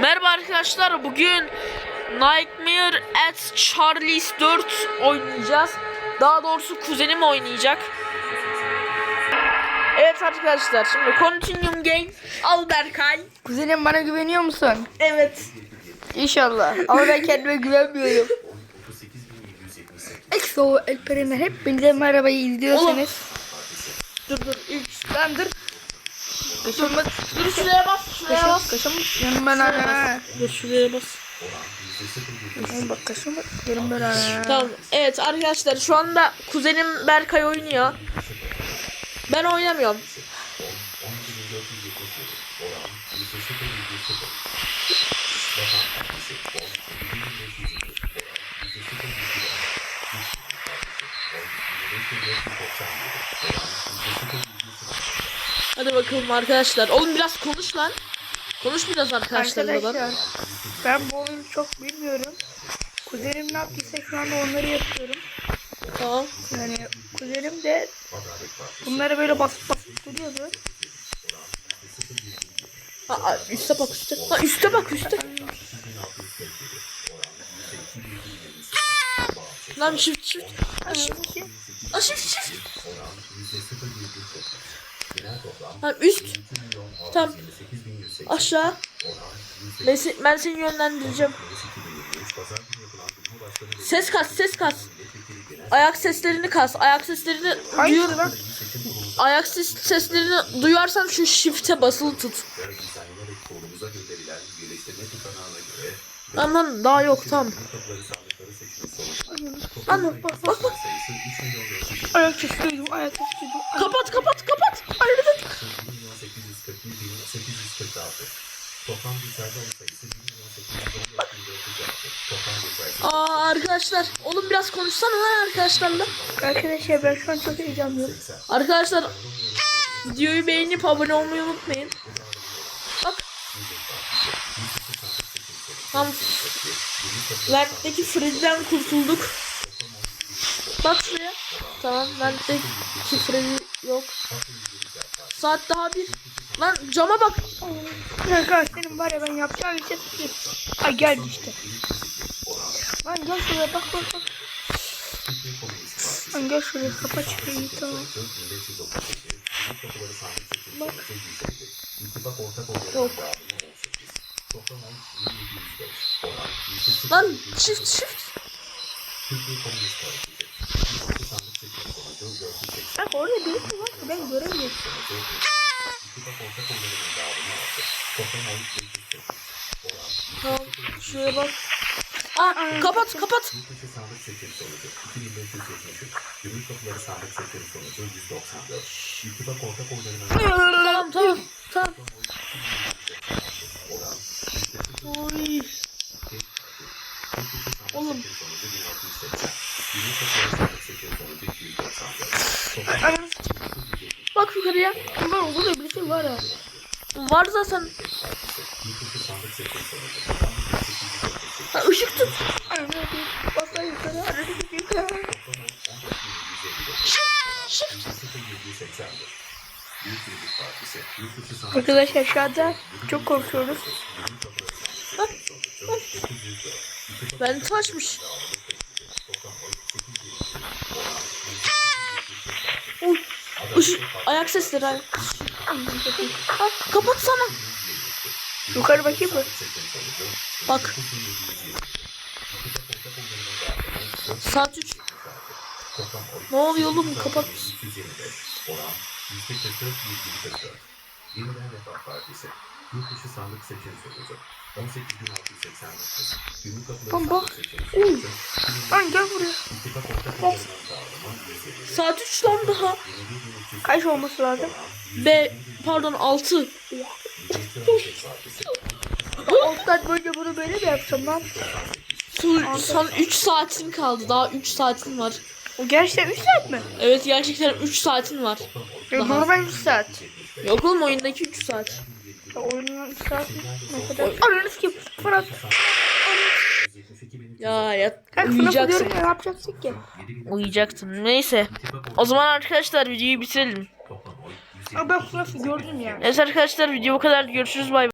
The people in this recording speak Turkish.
Merhaba arkadaşlar bugün Nightmare at Charlie's 4 oynayacağız. Daha doğrusu kuzenim oynayacak. Evet arkadaşlar şimdi Continuum Game Al Berkay. Kuzenim bana güveniyor musun? Evet. İnşallah. Ama ben kendime güvenmiyorum. Exo Elperen'e hepinize merhabayı izliyorsanız. Dur dur ilk Lan dur. Kaşınma. dur şuraya bas bas. kaşın. Yanım. Dur şuraya bas. Bak kaşınma. Yanım ben ana. Tamam evet arkadaşlar şu anda kuzenim Berkay oynuyor. Ben oynamıyorum. Hadi bakalım arkadaşlar. Oğlum biraz konuş lan. Konuş biraz arkadaşlarla. Arkadaşlar ben bu oyunu çok bilmiyorum. Kuzenim ne yaptıysa şu anda onları yapıyorum. Tamam. Yani kuzenim de bunları böyle basıp basıp duruyordu. Ha, üste bak üste. Ha, üste bak üste. Lan shift shift. Ha, shift. Ha, shift shift. Ha, üst. Tamam. Aşağı. Ben, se- ben seni yönlendireceğim. Ses kas, ses kas. Ayak seslerini kas. Ayak seslerini duyur. Ayak ses, seslerini duyarsan şu shift'e basılı tut. Lan daha yok tam. Lan bak bak bak. Ayak sesi duydum, ayak sesi duydum. Kapat kapat kapat. Halledin. Toplam bilgisayarda sayısı 1.814.406. Aa arkadaşlar. Oğlum biraz konuşsana lan arkadaşlarla. Arkadaşlar ben şu an çok heyecanlıyım. Arkadaşlar videoyu beğenip abone olmayı unutmayın. Bak. Tam Vent'teki Freddy'den kurtulduk. Bak şuraya. Tamam Vent'teki Freddy yok. Saat daha bir. Lan cama bak. Kanka senin var ya ben yapacağım bir şey tutuyor. Ay geldi işte. Lan gel şuraya bak bak bak. Lan gel şuraya kapa çıkıyor tamam. Bak. Yok. toplam 1705 oran %0 Lan shift shift. Türkiye Komünist Partisi. İttifak sandık seçim sonucu 480 Bak orada birisi var ki ben göremiyorum. İttifak ortak oylarının dağılımı arttı. Toplam oy 508. Oran Tamam şuraya bak. Aa kapat kapat. Yurt dışı sandık seçim sonucu 2573. Gümrük kapıları sandık seçim sonucu 194. İttifak ortak oylarının Tamam tamam tamam. Oy. Oğlum. seçim sonucu 1680. Gümrük kapıları sandık seçim sonucu 294. Toplam Anam Yukarıya. var ha. Var zaten. yurt dışı sandık seçim sonucu toplam 1838. Ha, ışık tut. Basa yukarı. Yukarı. Shift. 0781. Büyük Birlik Partisi. Yurt dışı sandık Arkadaşlar anda çok korkuyoruz. Ben taşmış. Işık. Ayak sesleri. ayak. Ha, kapatsana. Yukarı bakayım mı? Bak. Saat 3. Ne oluyor oğlum kapat. 225. Oran %44,44. Yeniden Refah Partisi. Yurt dışı sandık seçim sonucu 18.689. Gümrük kapıları sandık seçim sonucu Lan gel buraya. İttifak ortak oylarının dağılımı 107. Saat 3 lan daha. Kaç olması lazım? B pardon 6. Milliyetçi Partisi. 10 saat boyunca bunu böyle mi yapacağım lan? Son, son 3 saatin kaldı. Daha 3 saatin var. O gerçekten 3 saat mi? Evet gerçekten 3 saatin var. Yok Daha. normal 3 saat. Yok oğlum oyundaki 3 saat. Ya oyunun 3 saat ne kadar? Ananı sikeyim. Fırat. 172 bin Ya ya Kanka FNAF uyuyacaksın. ne yapacaksın ki? Uyuyacaktın. Neyse. O zaman arkadaşlar videoyu bitirelim. Ama ben FNAF'ı gördüm ya. Evet arkadaşlar video bu kadar. Görüşürüz bay bay.